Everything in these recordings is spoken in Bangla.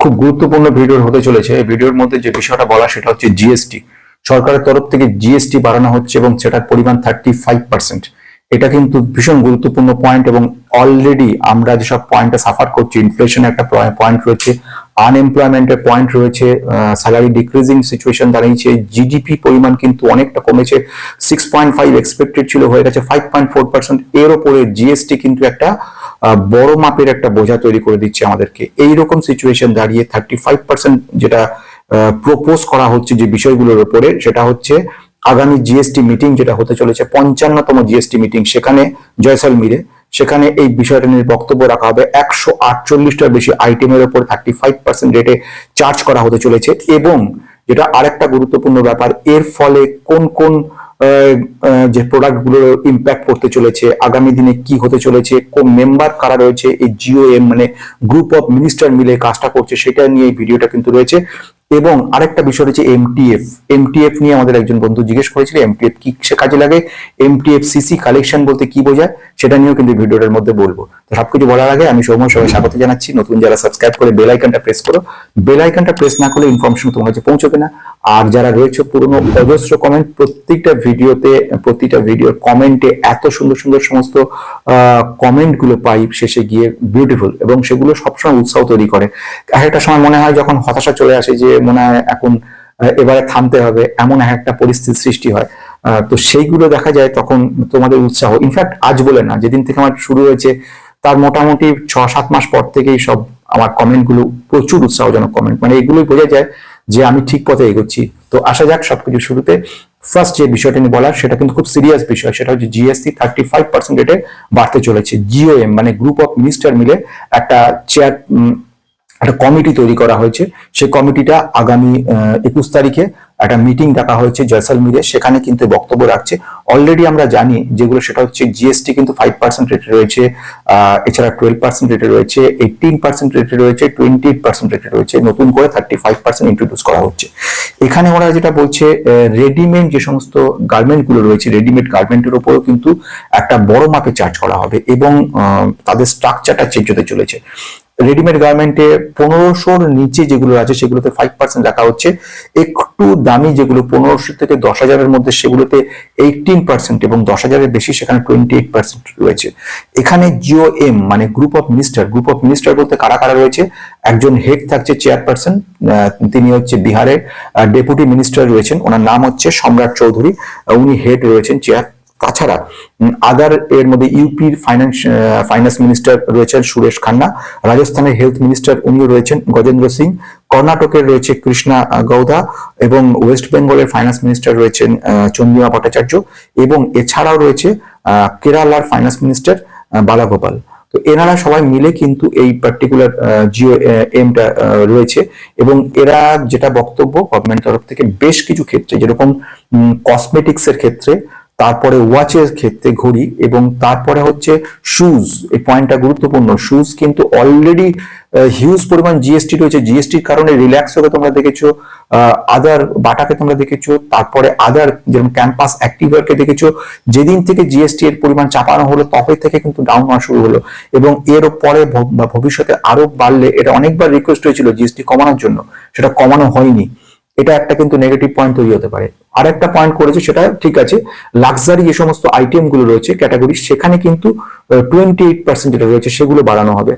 খুব গুরুত্বপূর্ণ ভিডিও হতে চলেছে। এই ভিডিওর মধ্যে যে বিষয়টা বলা, সেটা হচ্ছে জিএসটি সরকারের তরফ থেকে জিএসটি বাড়ানো হচ্ছে এবং সেটার পরিমাণ থার্টি ফাইভ পার্সেন্ট এটা কিন্তু ভীষণ গুরুত্বপূর্ণ পয়েন্ট এবং অলরেডি আমরা যেসব পয়েন্টটা সাফার করছি ইনফ্লেশনের একটা পয়েন্ট রয়েছে আনএমপ্লয়মেন্টের পয়েন্ট রয়েছে স্যালারি ডিক্রিজিং সিচুয়েশন দাঁড়িয়েছে জিডিপি পরিমাণ কিন্তু অনেকটা কমেছে সিক্স পয়েন্ট ফাইভ এক্সপেক্টেড ছিল, হয়ে গেছে ফাইভ পয়েন্ট ফোর পার্সেন্ট এর ওপরে জিএসটি কিন্তু একটা বড় মাপের একটা বোঝা তৈরি করে দিচ্ছে আমাদেরকে। এইরকম সিচুয়েশন দাঁড়িয়ে থার্টি ফাইভ পার্সেন্ট যেটা প্রপোজ করা হচ্ছে যে বিষয়গুলোর ওপরে, সেটা হচ্ছে আগামী জিএসটি মিটিং যেটা হতে চলেছে, পঞ্চান্নতম জিএসটি মিটিং সেখানে জয়সলমীরে সেখানে এই বিষয়টা নিয়ে বক্তব্য রাখা হবে। একশো আটচল্লিশটার বেশি আইটেমের ওপর থার্টি ফাইভ পার্সেন্ট রেটে চার্জ করা হতে চলেছে এবং যেটা আরেকটা গুরুত্বপূর্ণ ব্যাপার, এর ফলে কোন কোন যে প্রোডাক্টগুলো ইম্প্যাক্ট করতে চলেছে, আগামী দিনে কি হতে চলেছে, কোন মেম্বার কারা রয়েছে, এই জিও এম মানে গ্রুপ অফ মিনিস্টার মিলে কাজটা করছে, সেটা নিয়ে এই ভিডিওটা কিন্তু রয়েছে। এবং আরেকটা বিষয় রয়েছে এমটিএফ এমটিএফ নিয়ে আমাদের একজন বন্ধু জিজ্ঞেস করেছিল এমটিএফ কি কাজে লাগে? এমটিএফ সিসি কালেকশন বলতে কি বোঝায়? সেটা নিয়েও কিন্তু ভিডিওটার মধ্যে বলব। তো সবকিছু বলার আগে আমি সৌম্য সবাই স্বাগত জানাচ্ছি। নতুন যারা সাবস্ক্রাইব করে বেল আইকনটা প্রেস করো। বেল আইকনটা প্রেস না করলে ইনফরমেশন তোমার কাছে পৌঁছবে না। আর যারা রয়েছে পুরনো অজস্র কমেন্ট প্রত্যেকটা ভিডিওতে প্রতিটা ভিডিওর কমেন্টে এত সুন্দর সুন্দর সমস্ত কমেন্টগুলো পাই, শেষে গিয়ে বিউটিফুল এবং সেগুলো সবসময় উৎসাহ তৈরি করে। এক একটা সময় মনে হয় যখন হতাশা চলে আসে যে মনে হয় এখন এবারে থামতে হবে, এমন এক একটা পরিস্থিতি সৃষ্টি হয়। তো সেইগুলো দেখা যায় তখন তোমাদের উৎসাহ। ইনফ্যাক্ট আজ বলে না, যেদিন থেকে আমার শুরু হয়েছে, তার মোটামুটি ছ সাত মাস পর থেকেই সব আমার কমেন্টগুলো প্রচুর উৎসাহজনক কমেন্ট মানে এগুলোই বোঝা যায় যে আমি ঠিক পথে এগোচ্ছি। তো আসা যাক সবকিছু শুরুতে। ফার্স্ট যে বিষয়টা নিয়ে বলার, সেটা কিন্তু খুব সিরিয়াস বিষয়। সেটা হচ্ছে জিএসটি থার্টি ফাইভ পার্সেন্ট রেটে বাড়তে চলেছে। জিওএম মানে গ্রুপ অফ মিনিস্টার মিলে একটা চেয়ার একটা কমিটি তৈরি করা হয়েছে। সেই কমিটিটা আগামী একুশ তারিখে একটা মিটিং ডাকা হয়েছে জয়সলমীরে সেখানে কিন্তু বক্তব্য রাখছে। অলরেডি আমরা জানি যেগুলো, সেটা হচ্ছে জিএসটি কিন্তু ফাইভ পার্সেন্ট রেটে রয়েছে এছাড়া টুয়েলভ পার্সেন্ট রেটে রয়েছে এইটিন পার্সেন্ট রেটে রয়েছে টোয়েন্টি এইট পার্সেন্ট রেটে রয়েছে, নতুন করে থার্টি ফাইভ পার্সেন্ট ইন্ট্রোডিউস করা হচ্ছে। এখানে ওরা যেটা বলছে রেডিমেড যে সমস্ত গার্মেন্টগুলো রয়েছে রেডিমেড গার্মেন্টের উপরও কিন্তু একটা বড় মাপে চার্জ করা হবে এবং তাদের স্ট্রাকচারটা চেঞ্জ হতে চলেছে। রেডিমেড গার্মেন্টে পনেরোশোর নিচে যেগুলো আছে, সেগুলোতে ফাইভ পার্সেন্ট রাখা হচ্ছে। একটু দামি যেগুলো পনেরোশো থেকে দশ হাজারের মধ্যে, সেগুলোতে এইটিন পার্সেন্ট এবং দশ হাজারের বেশি, সেখানে টোয়েন্টি এইট পার্সেন্ট রয়েছে। এখানে জিও এম মানে group of minister group of minister বলতে কারা কারা রয়েছে? একজন হেড থাকছে চেয়ারপারসন তিনি হচ্ছে বিহারের ডেপুটি মিনিস্টার রয়েছেন। ওনার নাম হচ্ছে সম্রাট চৌধুরী। উনি হেড রয়েছেন চেয়ার তাছাড়া আদার এর মধ্যে ইউপির ফাইন্যান্স ফাইন্যান্স মিনিস্টার রয়েছেন সুরেশ খান্না, রাজস্থানের হেলথ মিনিস্টার উনিও রয়েছেন গজেন্দ্র সিং, কর্ণাটকের রয়েছে কৃষ্ণা গৌদা এবং ওয়েস্ট বেঙ্গলের ফাইন্যান্স মিনিস্টার রয়েছেন চন্দ্রিমা ভট্টাচার্য এবং এছাড়াও রয়েছে কেরালার ফাইন্যান্স মিনিস্টার বালাগোপাল। তো এনারা সবাই মিলে কিন্তু এই পার্টিকুলার জিও এমটা রয়েছে এবং এরা যেটা বক্তব্য গভর্নমেন্ট তরফ থেকে বেশ কিছু ক্ষেত্রে, যেরকম কসমেটিক্স এর ক্ষেত্রে তারপরে ওয়াচের ক্ষেত্রে ঘড়ি এবং তারপরে হচ্ছে শুজ এই পয়েন্টটা গুরুত্বপূর্ণ। শুজ কিন্তু অলরেডি হিউজ পরিমাণ জিএসটি রয়েছে। জিএসটির কারণে রিল্যাক্সকে তোমরা দেখেছ আদার বাটাকে তোমরা দেখেছ, তারপরে আদার যেমন ক্যাম্পাস অ্যাক্টিভারকে দেখেছ, যেদিন থেকে জিএসটি এর পরিমাণ চাপানো হলো তবে থেকে কিন্তু ডাউন হওয়া শুরু হলো। এবং এর পরে ভবিষ্যতে আরও বাড়লে, এটা অনেকবার রিকোয়েস্ট হয়েছিল জিএসটি কমানোর জন্য। সেটা কমানো হয়নি। এটা একটা কিন্তু নেগেটিভ পয়েন্ট তৈরি হতে পারে। আর একটা পয়েন্ট করেছে সেটা ঠিক আছে লাক্সারি যে সমস্ত আইটেমগুলো রয়েছে ক্যাটাগরি সেখানে কিন্তু টোয়েন্টি এইট পার্সেন্ট যেটা রয়েছে সেগুলো বাড়ানো হবে।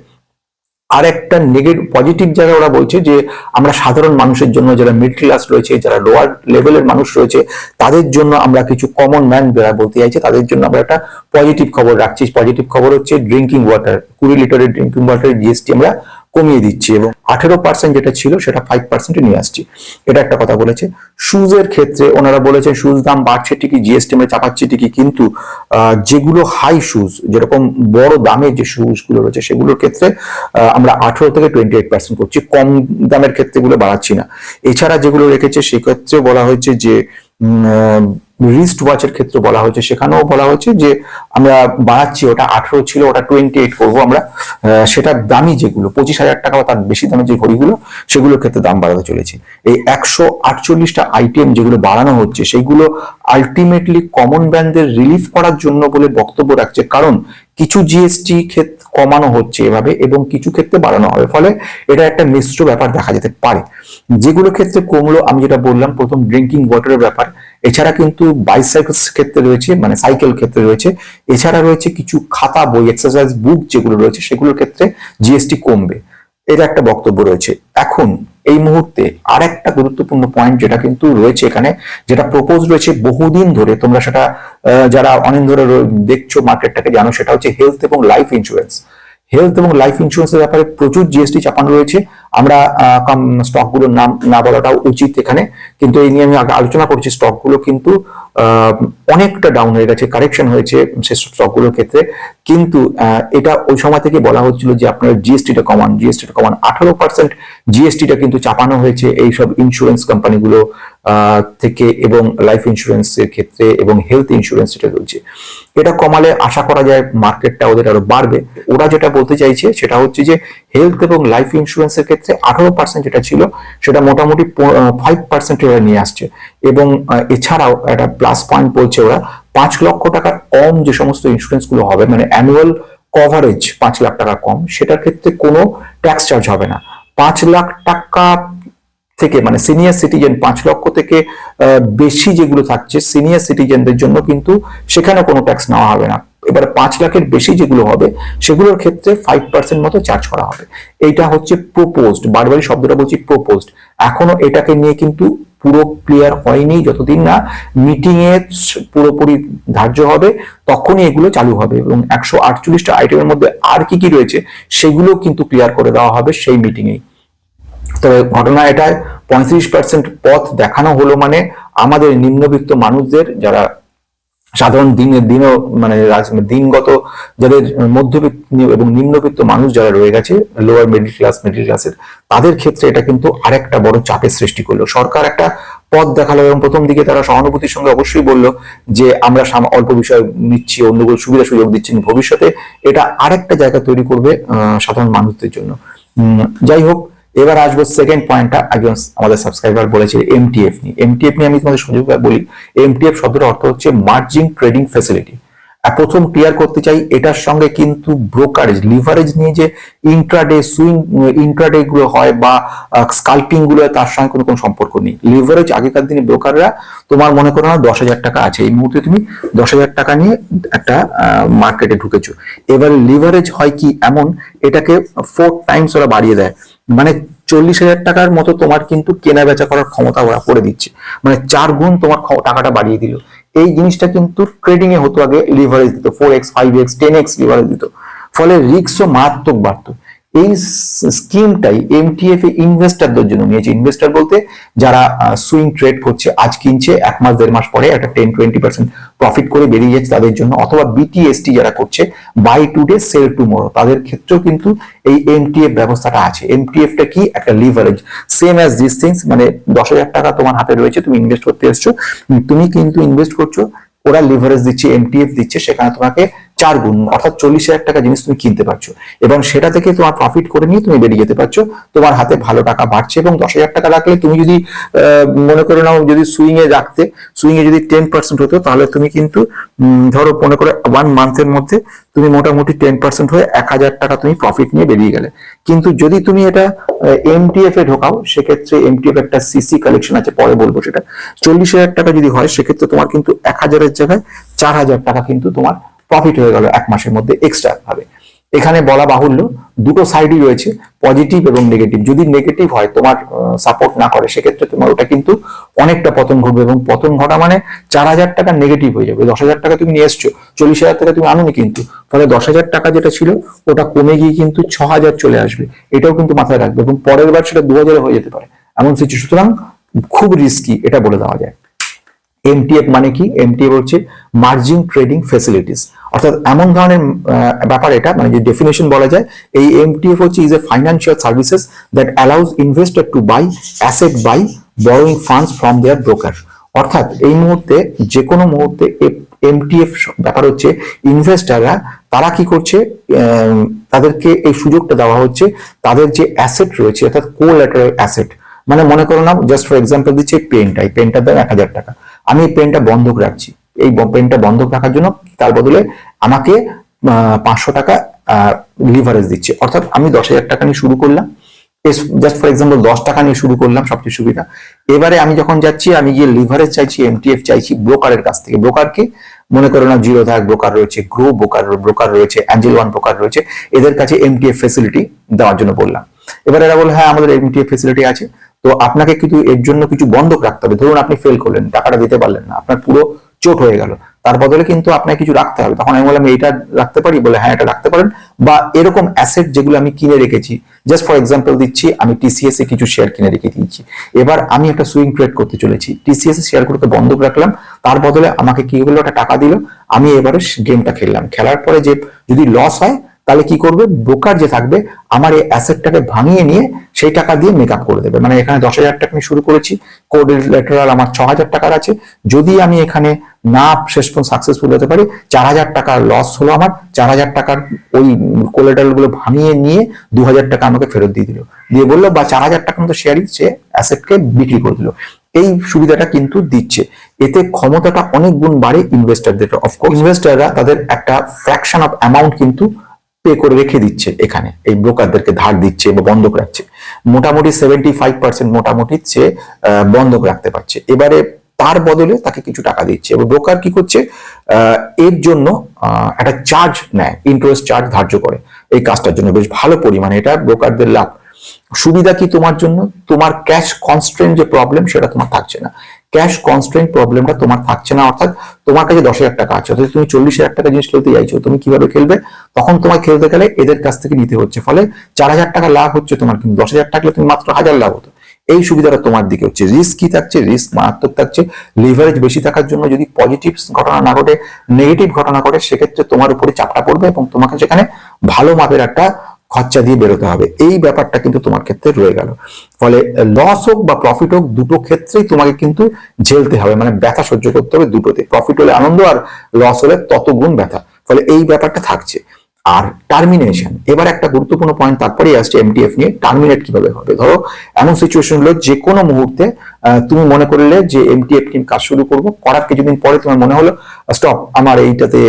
আর একটা নেগেটিভ পজিটিভ জায়গায় ওরা বলছে যে, আমরা সাধারণ মানুষের জন্য যারা মিডল ক্লাস রয়েছে, যারা লোয়ার লেভেলের মানুষ রয়েছে, তাদের জন্য আমরা কিছু কমন ম্যান যারা বলতে চাইছে, তাদের জন্য আমরা একটা পজিটিভ খবর রাখছি। পজিটিভ খবর হচ্ছে ড্রিঙ্কিং ওয়াটার কুড়ি লিটারের ড্রিঙ্কিং ওয়াটারের জিএসটি আমরা কমিয়ে দিচ্ছি এবং আঠেরো পার্সেন্ট যেটা ছিল সেটা ফাইভ পার্সেন্টে নিয়ে আসছি। এটা একটা কথা বলেছে। শুজের ক্ষেত্রে ওনারা বলেছেন শুজ দাম বাড়ছে ঠিকই জিএসটি আমরা চাপাচ্ছি ঠিকই, কিন্তু যেগুলো হাই শুজ যেরকম বড় দামের যে শুজগুলো রয়েছে সেগুলোর ক্ষেত্রে আমরা আঠেরো থেকে টোয়েন্টি এইট পার্সেন্ট করছি। কম দামের ক্ষেত্রে গুলো বাড়াচ্ছি না। এছাড়া যেগুলো রেখেছে, সেক্ষেত্রে বলা হয়েছে যে রিস্ট ওয়াচের ক্ষেত্রে বলা হয়েছে, সেখানেও বলা হয়েছে যে আমরা বাড়াচ্ছি ওটা আঠেরো ছিল, ওটা টোয়েন্টি এইট করব আমরা। সেটার দামি যেগুলো, পঁচিশ হাজার টাকা বা তার বেশি দামের যে ঘড়িগুলো, সেগুলোর ক্ষেত্রে দাম বাড়াতে চলেছে। এই একশো আটচল্লিশটা আইটেম যেগুলো বাড়ানো হচ্ছে, সেইগুলো আলটিমেটলি কমন ব্যান্ডদের রিলিফ করার জন্য বলে বক্তব্য রাখছে। কারণ কিছু জিএসটি ক্ষেত্রে কমানো হচ্ছে এভাবে এবং কিছু ক্ষেত্রে বাড়ানো হবে। ফলে এটা একটা মিশ্র ব্যাপার দেখা যেতে পারে। যেগুলো ক্ষেত্রে কমলো, আমি যেটা বললাম, প্রথম ড্রিঙ্কিং ওয়াটারের ব্যাপার। এছাড়া কিন্তু বাইসাইকেল ক্ষেত্রে রয়েছে মানে সাইকেল ক্ষেত্রে রয়েছে। এছাড়া রয়েছে কিছু খাতা, বই এক্সারসাইজ বুক যেগুলো রয়েছে, সেগুলোর ক্ষেত্রে জিএসটি কমবে। এটা একটা বক্তব্য রয়েছে। এখন এই মুহূর্তে আর একটা গুরুত্বপূর্ণ পয়েন্ট যেটা কিন্তু রয়েছে এখানে, যেটা প্রপোজ রয়েছে বহুদিন ধরে, তোমরা সেটা যারা অনেক ধরে দেখছ মার্কেটটাকে জানো, সেটা হচ্ছে হেলথ এবং লাইফ ইন্স্যুরেন্স হেলথ এবং লাইফ ইন্স্যুরেন্সের ব্যাপারে প্রচুর জিএসটি চাপানো রয়েছে। আমরা স্টকগুলোর নাম না বলাটাও উচিত এখানে। কিন্তু এই নিয়ে আমি আলোচনা করছি স্টকগুলো কিন্তু অনেকটা ডাউন হয়ে গেছে কারেকশন হয়েছে সে স্টকগুলোর ক্ষেত্রে। কিন্তু এটা ওই সময় থেকে বলা হচ্ছিল যে আপনার জিএসটিটা কমান জিএসটিটা কমান। আঠারো পার্সেন্ট জিএসটিটা কিন্তু চাপানো হয়েছে এই সব ইন্স্যুরেন্স কোম্পানিগুলো থেকে এবং লাইফ ইন্স্যুরেন্সের ক্ষেত্রে এবং হেলথ ইন্স্যুরেন্স যেটা রয়েছে। এটা কমালে আশা করা যায় মার্কেটটা ওদের আরও বাড়বে। ওরা যেটা বলতে চাইছে সেটা হচ্ছে যে হেলথ এবং লাইফ ইন্স্যুরেন্সের ক্ষেত্রে আঠারো পার্সেন্ট যেটা ছিল সেটা মোটামুটি ফাইভ পার্সেন্ট নিয়ে আসছে। এবং এছাড়াও একটা প্লাস পয়েন্ট বলছে ওরা পাঁচ লক্ষ টাকার কম যে সমস্ত ইন্স্যুরেন্সগুলো হবে মানে অ্যানুয়াল কভারেজ পাঁচ লাখ টাকা কম, সেটার ক্ষেত্রে কোনো ট্যাক্স চার্জ হবে না। পাঁচ লাখ টাকা থেকে মানে সিনিয়র সিটিজেন পাঁচ লক্ষ থেকে বেশি যেগুলো থাকছে সিনিয়র সিটিজেনদের জন্য কিন্তু সেখানে কোনো ট্যাক্স নেওয়া হবে না। এবারে পাঁচ লাখের বেশি যেগুলো হবে, সেগুলোর ক্ষেত্রে ফাইভ পার্সেন্ট মতো চার্জ করা হবে। এইটা হচ্ছে প্রপোজড বারবারই শব্দটা বলছি প্রপোজড এখনও এটাকে নিয়ে কিন্তু পুরো ক্লিয়ার হয়নি, যতদিন না মিটিং এ পুরোপুরি ধার্য হবে, তখনই এগুলো চালু হবে এবং একশো আটচল্লিশটা আইটেমের মধ্যে আর কি কি রয়েছে সেগুলো কিন্তু ক্লিয়ার করে দেওয়া হবে সেই মিটিংয়েই তবে ঘটনা এটায় পঁয়ত্রিশ পার্সেন্ট পথ দেখানো হলো মানে আমাদের নিম্নবিত্ত মানুষদের, যারা সাধারণ দিনের দিনও মানে দিনগত যাদের মধ্যবিত্ত এবং নিম্নবিত্ত মানুষ যারা রয়ে গেছে লোয়ার মিডল ক্লাস মিডল ক্লাসের তাদের ক্ষেত্রে এটা কিন্তু আরেকটা বড় চাপের সৃষ্টি করল সরকার একটা পথ দেখাল এবং প্রথম দিকে তারা সহানুভূতির সঙ্গে অবশ্যই বলল যে আমরা অল্প বিষয় নিচ্ছি, অন্যগুলো সুবিধা সুযোগ দিচ্ছি। ভবিষ্যতে এটা আরেকটা জায়গা তৈরি করবে সাধারণ মানুষদের জন্য যাই হোক এবার আসব সেকেন্ড পয়েন্টটা আগে আমাদের সাবস্ক্রাইবার বলেছে এমটিএফ নিয়ে। এমটিএফ নিয়ে আমি তোমাদের সুযোগ বলি। এমটিএফ শব্দের অর্থ হচ্ছে মার্জিন ট্রেডিং ফ্যাসিলিটি প্রথম ক্লিয়ার করতে চাই, এটার সঙ্গে কিন্তু ব্রোকারেজ লিভারেজ নিয়ে যে ইন্ট্রাডে সুইং ইন্ট্রাডে গুলো হয় বা স্কাল্পিংগুলো, তার সঙ্গে কোনো কোনো সম্পর্ক নেই। লিভারেজ আগেকার দিনে ব্রোকাররা তোমার মনে করো না, দশ হাজার টাকা আছে। এই মুহূর্তে তুমি দশ হাজার টাকা নিয়ে একটা মার্কেটে ঢুকেছো। এবার লিভারেজ হয় কি এমন, এটাকে ফোর টাইমস ওরা বাড়িয়ে দেয়। মানে চল্লিশ হাজার টাকার মতো তোমার কিন্তু কেনা বেচা করার ক্ষমতা ওরা করে দিচ্ছে। মানে চার গুণ তোমার টাকাটা বাড়িয়ে দিল। এই জিনিসটা কিন্তু ট্রেডিং এ হতো আগে লিভারেজ দিত four x five x ten x leverage দিত। ফলে রিক্সও মারাত্মক বাড়তো। এই স্কিমটাই এমটিএফ ইনভেস্টারদের জন্য নিয়েছে। ইনভেস্টার বলতে যারা সুইং ট্রেড করছে, আজ কিনছে, এক মাস, দেড় মাস পরে একটা টেন টোয়েন্টি পার্সেন্ট প্রফিট করে বেরিয়ে যাচ্ছে তাদের জন্য, অথবা বিটিএসটি যারা করছে বাই টুডে সেল টুমোরো তাদের ক্ষেত্রেও কিন্তু এই এমটিএফ ব্যবস্থাটা আছে। এমটিএফটা কি? একটা leverage same as this things মানে দশ হাজার টাকা তোমার হাতে রয়েছে, তুমি ইনভেস্ট করতে এসছো, তুমি কিন্তু ইনভেস্ট করছ, ওরা লিভারেজ দিচ্ছে এমটিএফ দিচ্ছে, সেখানে তোমাকে চার গুণ, অর্থাৎ চল্লিশ হাজার টাকা জিনিস তুমি কিনতে পারছ। এবং সেটা থেকে তোমার প্রফিট করে নিয়ে তুমি বেরিয়ে যেতে পারছ। তোমার হাতে ভালো টাকা বাড়ছে এবং দশ হাজার টাকা রাখলে তুমি যদি মনে করে নাও যদি সুইং এ রাখতে সুইং এ যদি টেন পার্সেন্ট হতো, তাহলে তুমি কিন্তু ধরো মনে করে ওয়ান মান্থের মধ্যে তুমি মোটামুটি টেন পার্সেন্ট হয়ে এক হাজার টাকা তুমি প্রফিট নিয়ে বেরিয়ে গেলে। কিন্তু যদি তুমি এটা এমটিএফ এ ঢোকাও, সেক্ষেত্রে এমটিএফ একটা সিসি কালেকশন আছে, পরে বলব সেটা। চল্লিশ হাজার টাকা যদি হয়, সেক্ষেত্রে তোমার কিন্তু এক হাজারের জায়গায় চার হাজার টাকা কিন্তু তোমার প্রফিট হয়ে গেল এক মাসের মধ্যে এক্সট্রা ভাবে। এখানে বলা বাহুল্য, দুটো সাইডই রয়েছে পজিটিভ এবং নেগেটিভ যদি নেগেটিভ হয়, তোমার সাপোর্ট না করে, সেক্ষেত্রে তোমার ওটা কিন্তু অনেকটা পতন ঘটবে এবং পতন ঘটা মানে চার হাজার টাকা নেগেটিভ হয়ে যাবে। দশ হাজার টাকা তুমি নিয়ে এসছো, চল্লিশ হাজার টাকা তুমি আনোনি কিন্তু। ফলে দশ হাজার টাকা যেটা ছিল, ওটা কমে গিয়ে কিন্তু ছ হাজার চলে আসবে। এটাও কিন্তু মাথায় রাখবে এবং পরের বার সেটা দু হাজারে হয়ে যেতে পারে। এমন সিচুয়েশন সুতরাং খুব রিস্কি এটা বলে দেওয়া যায়। এমটিএফ মানে কি? এমটিএফ হচ্ছে মার্জিন ট্রেডিং ফেসিলিটিস অর্থাৎ এমন ধরনের ব্যাপার এটা মানে যে ডেফিনেশন বলা যায়, এই এমটিএফ হচ্ছে is a financial services that allows investor to buy asset by borrowing funds from their broker অর্থাৎ এই মুহূর্তে যে কোনো মুহূর্তে এমটিএফ ব্যাপার হচ্ছে ইনভেস্টাররা তারা কি করছে তাদেরকে এই সুযোগটা দেওয়া হচ্ছে, তাদের যে অ্যাসেট রয়েছে, অর্থাৎ কোল্যাটারাল অ্যাসেট মানে মনে করো না জাস্ট ফর এক্সাম্পল দিচ্ছে পেনটা এই পেনটার দাম এক হাজার টাকা। আমি এই পেনটা বন্ধক রাখছি। এই পেনটা বন্ধক রাখার জন্য তার বদলে আমাকে পাঁচশো টাকা লিভারেজ দিচ্ছে। অর্থাৎ আমি দশ হাজার টাকা নিয়ে শুরু করলাম। জাস্ট ফর এক্সাম্পল দশ টাকা নিয়ে শুরু করলাম, সবচেয়ে সুবিধা। এবারে আমি যখন যাচ্ছি, আমি গিয়ে লিভারেজ চাইছি এমটিএফ চাইছি ব্রোকারের কাছ থেকে। ব্রোকারকে মনে করো না জিরো ধাক ব্রোকার রয়েছে গ্রো ব্রোকার ব্রোকার রয়েছে অ্যাঞ্জেল ওয়ান ব্রোকার রয়েছে, এদের কাছে এমটিএফ ফেসিলিটি দেওয়ার জন্য বললাম। এবার এরা বলে হ্যাঁ আমাদের এমটিএফ ফেসিলিটি আছে। তো আপনাকে কিন্তু এর জন্য কিছু বন্ধক রাখতে হবে। ধরুন আপনি ফেল করলেন, টাকাটা দিতে পারলেন না, আপনার পুরো চোট হয়ে গেল। তার বদলে কিন্তু আপনাকে কিছু রাখতে হবে। তখন আমি বললাম, এইটা রাখতে পারি? বলে হ্যাঁ এটা রাখতে পারেন। বা এরকম অ্যাসেট যেগুলো আমি কিনে রেখেছি। জাস্ট ফর এক্সাম্পল দিচ্ছি, আমি টিসিএস এ কিছু শেয়ার কিনে রেখে দিয়েছি। এবার আমি একটা সুইং ট্রেড করতে চলেছি। টিসিএস এর শেয়ারগুলোকে বন্ধক রাখলাম। তার বদলে আমাকে কি হলো? একটা টাকা দিল। আমি এবারে গেমটা খেললাম। খেলার পরে যে যদি লস হয় তাহলে কি করবে? ব্রোকার যে থাকবে, আমার এই অ্যাসেটটাকে ভাঙিয়ে নিয়ে সেই টাকা দিয়ে মেক করে দেবে। মানে এখানে দশ হাজার টাকা আমি শুরু করেছি কোড লেটারাল আমার ছ হাজার টাকার আছে। যদি আমি এখানে না শেষ পর্যন্ত সাকসেসফুল হতে পারি, চার হাজার টাকার লস হলো আমার, চার হাজার টাকার ওই কোলেটারালগুলো ভাঙিয়ে নিয়ে দু হাজার টাকা আমাকে ফেরত দিয়ে দিল। দিয়ে বলল, বা চার হাজার টাকার মতো শেয়ারই সে অ্যাসেটকে বিক্রি করে দিল। এই সুবিধাটা কিন্তু দিচ্ছে। এতে ক্ষমতাটা অনেক গুণ বাড়ে ইনভেস্টারদের অফকোর্স ইনভেস্টাররা তাদের একটা ফ্র্যাকশন অফ অ্যামাউন্ট কিন্তু পে করে রেখে দিচ্ছে এখানে। এই ব্রোকারদেরকে ধার দিচ্ছে বা বন্ধক রাখছে। মোটামুটি সেভেন্টি ফাইভ পার্সেন্ট মোটামুটি সে বন্ধক রাখতে পারছে। এবারে তার বদলে তাকে কিছু টাকা দিচ্ছে। এবং ব্রোকার কি করছে? এর জন্য একটা চার্জ নেয় ইন্টারেস্ট চার্জ ধার্য করে। এই কাজটার জন্য বেশ ভালো পরিমাণে এটা ব্রোকারদের লাভ। সুবিধা কি তোমার জন্য? তোমার ক্যাশ কনস্ট্রেন্ট যে প্রবলেম সেটা তোমার থাকছে না। ক্যাশ কনস্ট্রেন্ট প্রবলেমটা তোমার থাকছে না, অর্থাৎ তোমার কাছে দশ হাজার টাকা আছে। অর্থাৎ তুমি চল্লিশ হাজার টাকা জিনিস খেলতে চাইছো, তুমি কীভাবে খেলবে? তখন তোমার খেলতে গেলে এদের কাছ থেকে নিতে হচ্ছে। ফলে চার হাজার টাকা লাভ হচ্ছে তোমার, কিন্তু দশ হাজার টাকা তুমি মাত্র হাজার লাভ হতো। এই সুবিধাটা তোমার দিকে হচ্ছে। রিস্ক কি থাকছে? রিস্ক মারাত্মক থাকছে। লিভারেজ বেশি থাকার জন্য যদি পজিটিভ ঘটনা না ঘটে নেগেটিভ ঘটনা ঘটে, সেক্ষেত্রে তোমার উপরে চাপটা পড়বে এবং তোমাকে সেখানে ভালো মাপের একটা খরচা দিয়ে বেরোতে হবে। এই ব্যাপারটা কিন্তু তোমার ক্ষেত্রে রয়ে গেল। ফলে লস হোক বা প্রফিট হোক, দুটো ক্ষেত্রেই তোমাকে কিন্তু ঝেলতে হবে। মানে ব্যথা সহ্য করতে হবে দুটোতে। প্রফিট হলে আনন্দ আর লস হলে তত গুণ ব্যথা। ফলে এই ব্যাপারটা থাকছে। আর টার্মিনেশন এবার একটা গুরুত্বপূর্ণ পয়েন্ট তারপরেই আসছে এমটিএফ নিয়ে। টার্মিনেট কীভাবে হবে? ধরো, এমন সিচুয়েশন হলো যে কোনো মুহূর্তে তুমি মনে করলে যে এমটিএফ নিয়ে কাজ শুরু করব, করার কিছুদিন পরে তোমার মনে হলো স্টপ আমার এইটাতে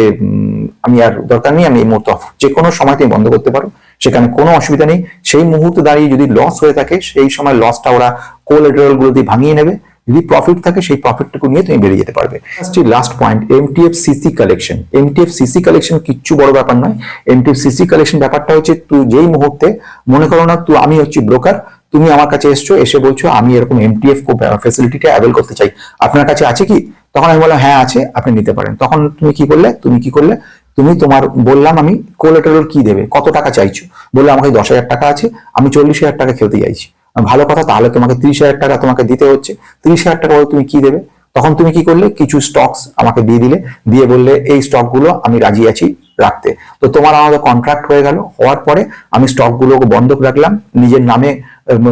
আমি আর দরকার নেই, আমি এই মুহূর্তে অফ যে কোনো সময় তুমি বন্ধ করতে পারো। সেখানে কোনো অসুবিধা নেই। সেই মুহূর্তে দাঁড়িয়ে যদি লস হয়ে থাকে সেই সময় লসটা ওরা কোলেটারালগুলো দিয়ে ভাঙিয়ে নেবে। যদি প্রফিট থাকে সেই প্রফিটটুকু নিয়ে তুমি বেরিয়ে যেতে পারবে। Last point MTF CC collection MTF CC collection কিচ্ছু বড় ব্যাপার নয়। এমটিএফ সিসি কালেকশন ব্যাপারটা হচ্ছে তুই যেই মুহূর্তে মনে করো না তুই আমি হচ্ছি ব্রোকার তুমি আমার কাছে এসছো এসে বলছো আমি এরকম এমটিএফ ফেসিলিটিটা অ্যাভেল করতে চাই। আপনার কাছে আছে কি? তখন আমি বললাম হ্যাঁ আছে আপনি নিতে পারেন। তখন তুমি কি করলে? তুমি কি করলে? তুমি তোমার, বললাম আমি কোলেটারাল কি দেবে? কত টাকা চাইছো? বললে, আমাকে দশ হাজার টাকা আছে, আমি চল্লিশ হাজার টাকা খেলতে চাইছি। ভালো কথা, তাহলে তোমাকে ত্রিশ হাজার টাকা তোমাকে দিতে হচ্ছে। ত্রিশ হাজার টাকা তুমি কি দেবে? তখন তুমি কি করলে? কিছু স্টকস আমাকে দিয়ে দিলে। দিয়ে বললে, এই স্টকগুলো আমি রাজি আছি রাখতে। তো তোমার আমাদের কন্ট্রাক্ট হয়ে গেল। হওয়ার পরে আমি স্টক গুলোকে বন্ধক রাখলাম, নিজের নামে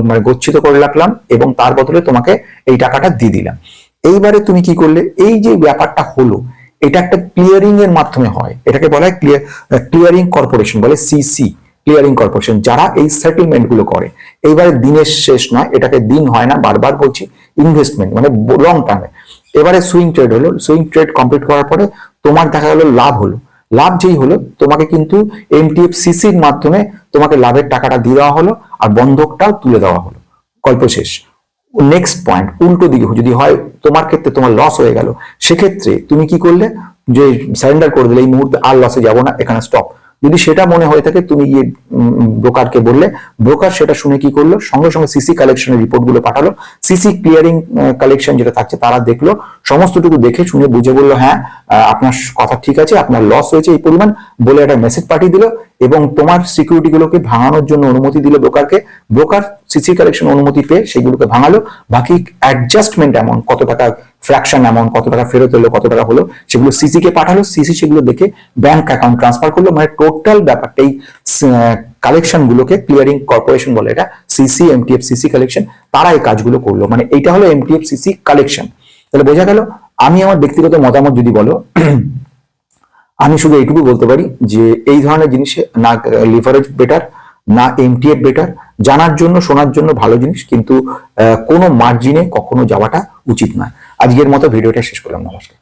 মানে গচ্ছিত করে রাখলাম এবং তার বদলে তোমাকে এই টাকাটা দিয়ে দিলাম। এইবারে তুমি কি করলে? এই যে ব্যাপারটা হলো এটা একটা ক্লিয়ারিং এর মাধ্যমে হয়। এটাকে বলা হয় ক্লিয়ারিং কর্পোরেশন বলে সিসি ক্লিয়ারিং কর্পোরেশন যারা এই সেটেলমেন্টগুলো করে। এইবারে দিনের শেষ নয়, এটাকে দিন হয় না, বারবার বলছি ইনভেস্টমেন্ট মানে লং টার্মে এবারে সুইং ট্রেড হলো সুইং ট্রেড কমপ্লিট করার পরে তোমার দেখা গেলো লাভ হলো। লাভ যেই হলো, তোমাকে কিন্তু এমটিএফ সিসির মাধ্যমে তোমাকে লাভের টাকাটা দিয়ে দেওয়া হলো, আর বন্ধকটাও তুলে দেওয়া হলো। গল্প শেষ। নেক্সট পয়েন্ট উল্টো দিকে যদি হয়, তোমার ক্ষেত্রে তোমার লস হয়ে গেল। সেক্ষেত্রে তুমি কি করলে? যে সারেন্ডার করে দিলে, এই মুহূর্তে আর লসে যাব না, এখানে স্টপ যদি সেটা মনে হয়ে থাকে, তুমি গিয়ে ব্রোকারকে বললে ব্রোকার সেটা শুনে কি করল? সঙ্গে সঙ্গে সিসি কালেকশনের রিপোর্টগুলো পাঠালো। সিসি ক্লিয়ারিং কালেকশন যেটা থাকছে, তারা দেখল। সমস্তটুকু দেখে শুনে বুঝে বলল হ্যাঁ আপনার কথা ঠিক আছে, আপনার লস হয়েছে এই পরিমাণ। বলে একটা মেসেজ পাঠিয়ে দিল। এবং তোমার সিকিউরিটি গুলোকে ভাঙানোর জন্য অনুমতি দিল ব্রোকারকে ব্রোকার সিসি কালেকশন অনুমতি পেয়ে সেগুলোকে ভাঙালো। বাকি অ্যাডজাস্টমেন্ট অ্যামাউন্ট কত টাকা ফ্র্যাকশন অ্যামাউন্ট কত টাকা ফেরত এলো, কত টাকা হলো, সেগুলো সিসি কে পাঠালো। সিসি সেগুলো দেখে ব্যাংক অ্যাকাউন্ট ট্রান্সফার করল। মানে টোটাল ব্যাপারটা এই কালেকশন গুলোকে ক্লিয়ারিং কর্পোরেশন বলে এটা সিসি এমটিএফ সিসি কালেকশন তারা এই কাজগুলো করল। মানে এইটা হলো এমটিএফ সিসি কালেকশন তাহলে বোঝা গেল, আমি আমার ব্যক্তিগত মতামত যদি বলো আমি শুধু এইটুকু বলতে পারি যে এই ধরনের জিনিসে না লিভারেজ বেটার না এমটিএফ বেটার জানার জন্য, শোনার জন্য ভালো জিনিস, কিন্তু কোনো মার্জিনে কখনো যাওয়াটা উচিত নয়। আজকের মতো ভিডিওটা শেষ করলাম। নমস্কার।